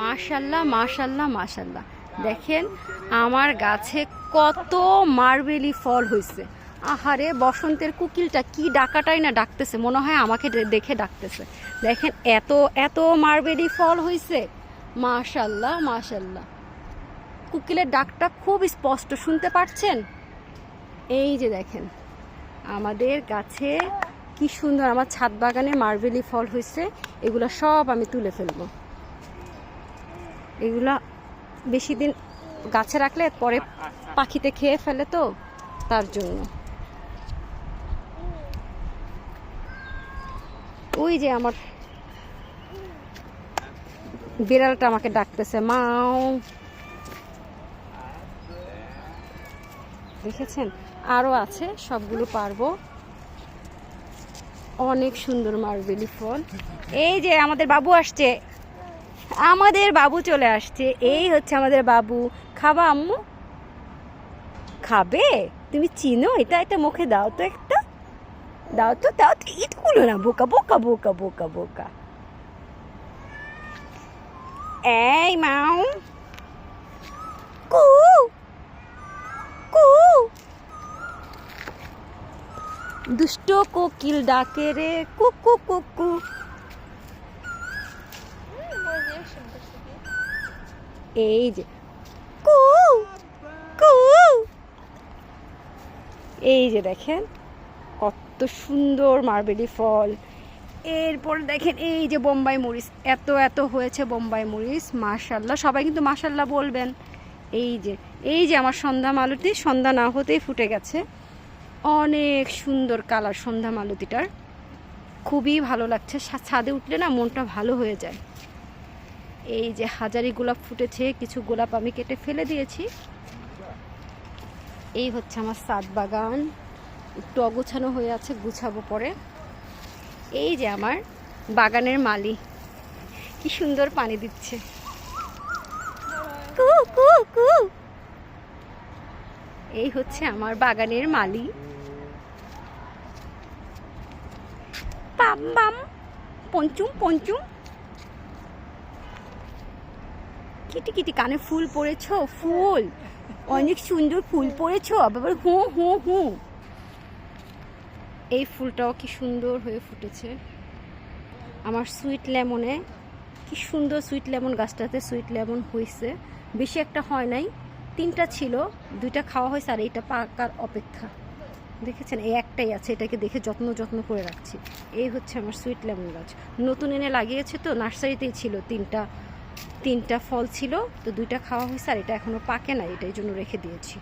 মাশাল্লাহ মাশাল্লাহ মাশাল্লাহ। দেখেন আমার গাছে কত মার্বেলি ফল হয়েছে আহারে, বসন্তের কুকিলটা কি ডাকাটাই না ডাকতেছে, মনে হয় আমাকে দেখে ডাকতেছে। দেখেন এত এত মার্বেলি ফল হয়েছে মাশাল্লাহ মাশাল্লাহ। কুকিলের ডাকটা খুব স্পষ্ট, শুনতে পাচ্ছেন এই যে দেখেন, আমাদের গাছে কি সুন্দর, আমার ছাদ বাগানে মার্বেলি ফল হয়েছে এগুলো সব আমি তুলে ফেলব। এগুলা বেশি দিন গাছে রাখলে পরে পাখিতে খেয়ে ফেলে তো তার জন্য। ওই যে আমার বিড়ালটা আমাকে ডাকতেছে, মাও। দেখেছেন? আরও আছে, সবগুলো পারব। অনেক সুন্দর মার্বেলি ফল। এই যে আমাদের বাবু আসছে আমাদের বাবু চলে আসছে। এই হচ্ছে আমাদের বাবু। খাবা আম্মু? খাবে? তুমি চিনো? এটা একটা মুখে দাও তো একটা। দাও তো দাও তো। ইটগুলো না, বোকা বোকা বোকা বোকা বোকা। এই মাও। কু কু। দুষ্ট কোকিল ডাকে রে। কুকু কুকু এই যে, কু কু। এই যে দেখেন, কত সুন্দর মার্বেলি ফল। এরপর দেখেন, এই যে বোম্বাই মরিচ, এত এত হয়েছে বোম্বাই মরিচ মাশাল্লাহ সবাই কিন্তু মাশাল্লাহ বলবেন। এই যে এই যে আমার সন্ধ্যা মালতি, সন্ধ্যা না হতেই ফুটে গেছে। অনেক সুন্দর কালার সন্ধ্যা মালতিটার। খুবই ভালো লাগছে। ছাদে উঠলে না মনটা ভালো হয়ে যায়। এই যে হাজারি গোলাপ ফুটেছে, কিছু গোলাপ আমি কেটে ফেলে দিয়েছি। এই হচ্ছে আমার সাত বাগান। একটু অগোছানো হয়ে আছে, গুছাবো পরে। এই যে আমার বাগানের মালি। কি সুন্দর পানি দিচ্ছে। কু কু কু। এই হচ্ছে আমার বাগানের মালি। পাম বাম পঞ্চুম পঞ্চুম। কিটি কিটি কানে ফুল পড়েছো? ফুল। অনেক সুন্দর ফুল পড়েছো? আবার হু হু হু। এই ফুলটাও কি সুন্দর হয়ে ফুটেছে। আমার সুইট লেমনে, কি সুন্দর সুইট লেমন গাছটাতে সুইট লেমন হয়েছে বেশি একটা হয় নাই। তিনটা ছিল, দুইটা খাওয়া হয়েছে আর এইটা পাকার অপেক্ষা। দেখেছেন? এই একটাই আছে, এটাকে দেখে যত্ন যত্ন করে রাখছি। এই হচ্ছে আমার সুইট লেমন গাছ। নতুন এনে লাগিয়েছে তো, নার্সারিতেই ছিল তিনটা। তিনটা ফল ছিল তো দুইটা খাওয়া হয়েছে আর এটা এখনও পাকে না এটাই জন্য রেখে দিয়েছি।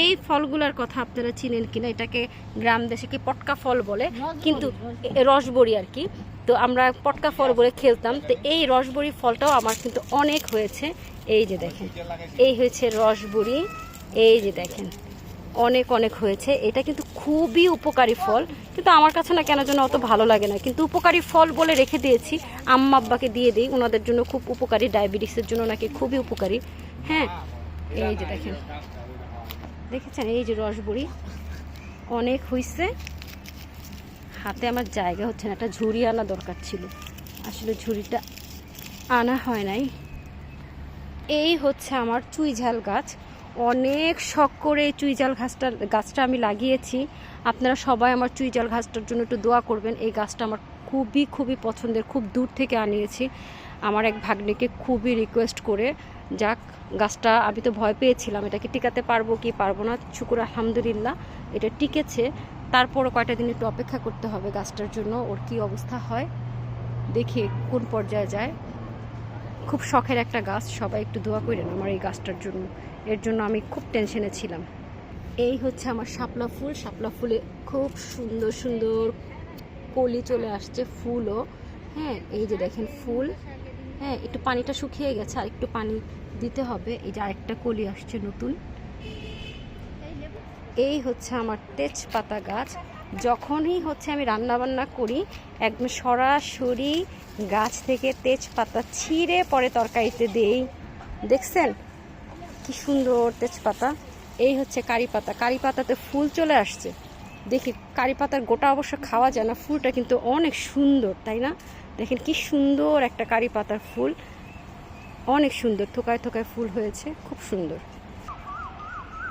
এই ফলগুলোর কথা আপনারা চিনেন কিনা এটাকে গ্রাম দেশে কি পটকা ফল বলে? কিন্তু রসবড়ি আর কি। তো আমরা পটকা ফল বলে খেলতাম তো এই রসবড়ি ফলটাও আমার কিন্তু অনেক হয়েছে। এই যে দেখেন এই হয়েছে রসবড়ি এই যে দেখেন। অনেক অনেক হয়েছে। এটা কিন্তু খুবই উপকারী ফল। কিন্তু আমার কাছে না কেন যেন অত ভালো লাগে না। কিন্তু উপকারী ফল বলে রেখে দিয়েছি। আম্মা, আব্বাকে দিয়ে দিই। ওনাদের জন্য খুব উপকারী। ডায়াবেটিসের জন্য নাকি খুবই উপকারী। হ্যাঁ এই যে দেখেন। দেখেছেন? এই যে রসবড়ি। অনেক হইছে। হাতে আমার জায়গা হচ্ছে না। একটা ঝুড়ি আনা দরকার ছিল। আসলে ঝুড়িটা আনা হয় নাই। এই হচ্ছে আমার চুই ঝাল গাছ। অনেক শখ করে এই চুই ঝাল গাছটা আমি লাগিয়েছি। আপনারা সবাই আমার চুই ঝাল গাছটার জন্য একটু দোয়া করবেন। এই গাছটা আমার খুবই খুবই পছন্দের, খুব দূর থেকে আনিয়েছি। আমার এক ভাগ্নিকে খুবই রিকোয়েস্ট করে, যাক, গাছটা আমি তো ভয় পেয়েছিলাম এটাকে টিকাতে পারব কি পারব না? শুকুর আলহামদুলিল্লাহ, এটা টিকেছে। তারপরও কয়টা দিন একটু অপেক্ষা করতে হবে গাছটার জন্য, ওর কি অবস্থা হয়, দেখি কোন পর্যায়ে যায়। খুব শখের একটা গাছ, সবাই একটু দোয়া করেন আমার এই গাছটার জন্য। এর জন্য আমি খুব টেনশনে ছিলাম। এই হচ্ছে আমার শাপলা ফুল। শাপলা ফুলে খুব সুন্দর সুন্দর কলি চলে আসছে, ফুলও। হ্যাঁ এই যে দেখেন ফুল। হ্যাঁ একটু পানিটা শুকিয়ে গেছে, আর একটু পানি দিতে হবে। এই যে আরেকটা কলি আসছে নতুন। এই হচ্ছে আমার তেজপাতা গাছ। যখনই হচ্ছে আমি রান্না বান্না করি, একদম সরাসরি গাছ থেকে তেজপাতা ছিঁড়ে পরে তরকারিতে দেই। দেখছেন? কি সুন্দর তেজপাতা। এই হচ্ছে কারি পাতা। কারি পাতাতে ফুল চলে আসছে। দেখি, কারি পাতার গোটা অবশ্য খাওয়া যায় না, ফুলটা কিন্তু অনেক সুন্দর, তাই না? দেখেন কি সুন্দর একটা কারি পাতার ফুল। অনেক সুন্দর, থোকায় থোকায় ফুল হয়েছে, খুব সুন্দর।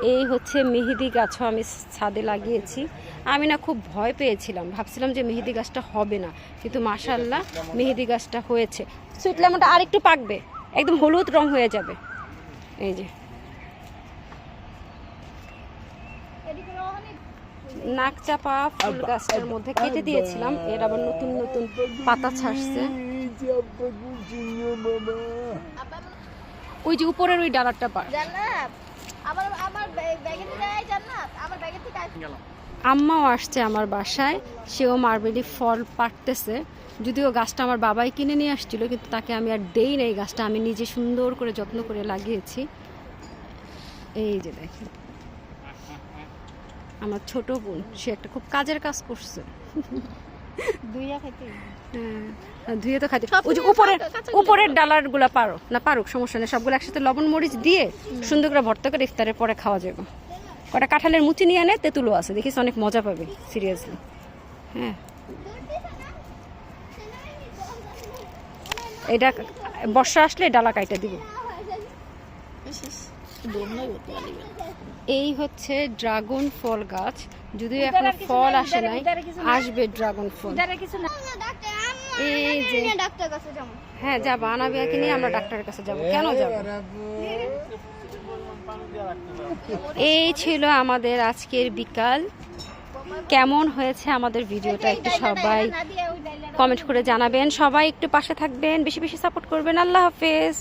এই হচ্ছে মেহেদি গাছও আমি ছাদে লাগিয়েছি। আমি না খুব ভয় পেয়েছিলাম। ভাবছিলাম যে মেহেদি গাছটা হবে না। কিন্তু মাশাল্লাহ মেহেদি গাছটা হয়েছে। সুইট লেমনটা আরেকটু পাকবে। একদম হলুদ রং হয়ে যাবে। এই যে। নাক চাপা ফুল গাছটার মধ্যে কেটে দিয়েছিলাম। এর আবার নতুন নতুন পাতা ছাড়ছে। ওই যে উপরের ওই ডালারটা পার। আম্মাও আসছে আমার বাসায়। সেও মার্বেলি ফল পাড়তেছে। যদিও গাছটা আমার বাবাই কিনে নিয়ে আসছিল কিন্তু তাকে আমি আর দেই নাই। গাছটা আমি নিজে সুন্দর করে যত্ন করে লাগিয়েছি। এই যে দেখেন। আমার ছোট বোন সে একটা খুব কাজের কাজ করছে। দুইয়া খাইতে হ্যাঁ ধুয়ে তো খাইতে ওই যে উপরের উপরের ডালারগুলা পারো। না পারুক সমস্যা নেই। সবগুলো একসাথে লবণ মরিচ দিয়ে সুন্দর করে ভর্তা করে ইফতারের পরে খাওয়া যাবে কটা কাঁঠালের মুচি নিয়ে আনে তেঁতুলও আছে। দেখিস অনেক মজা পাবে সিরিয়াসলি হ্যাঁ। এটা বর্ষা আসলে ডালা কাইটা দিব। এই হচ্ছে ড্রাগন ফল গাছ। যদিও এখন ফল আসে নাই আসবে ড্রাগন ফল কিছু না এই যে ডাক্তার কাছে যাব। হ্যাঁ যাব আনাবিয়াকে নিয়ে আমরা ডাক্তারের কাছে যাব। কেন যাব? এই ছিল আমাদের আজকের বিকাল। কেমন হয়েছে আমাদের ভিডিওটা একটু সবাই কমেন্ট করে জানাবেন। সবাই একটু পাশে থাকবেন বেশি বেশি সাপোর্ট করবেন। আল্লাহ হাফেজ।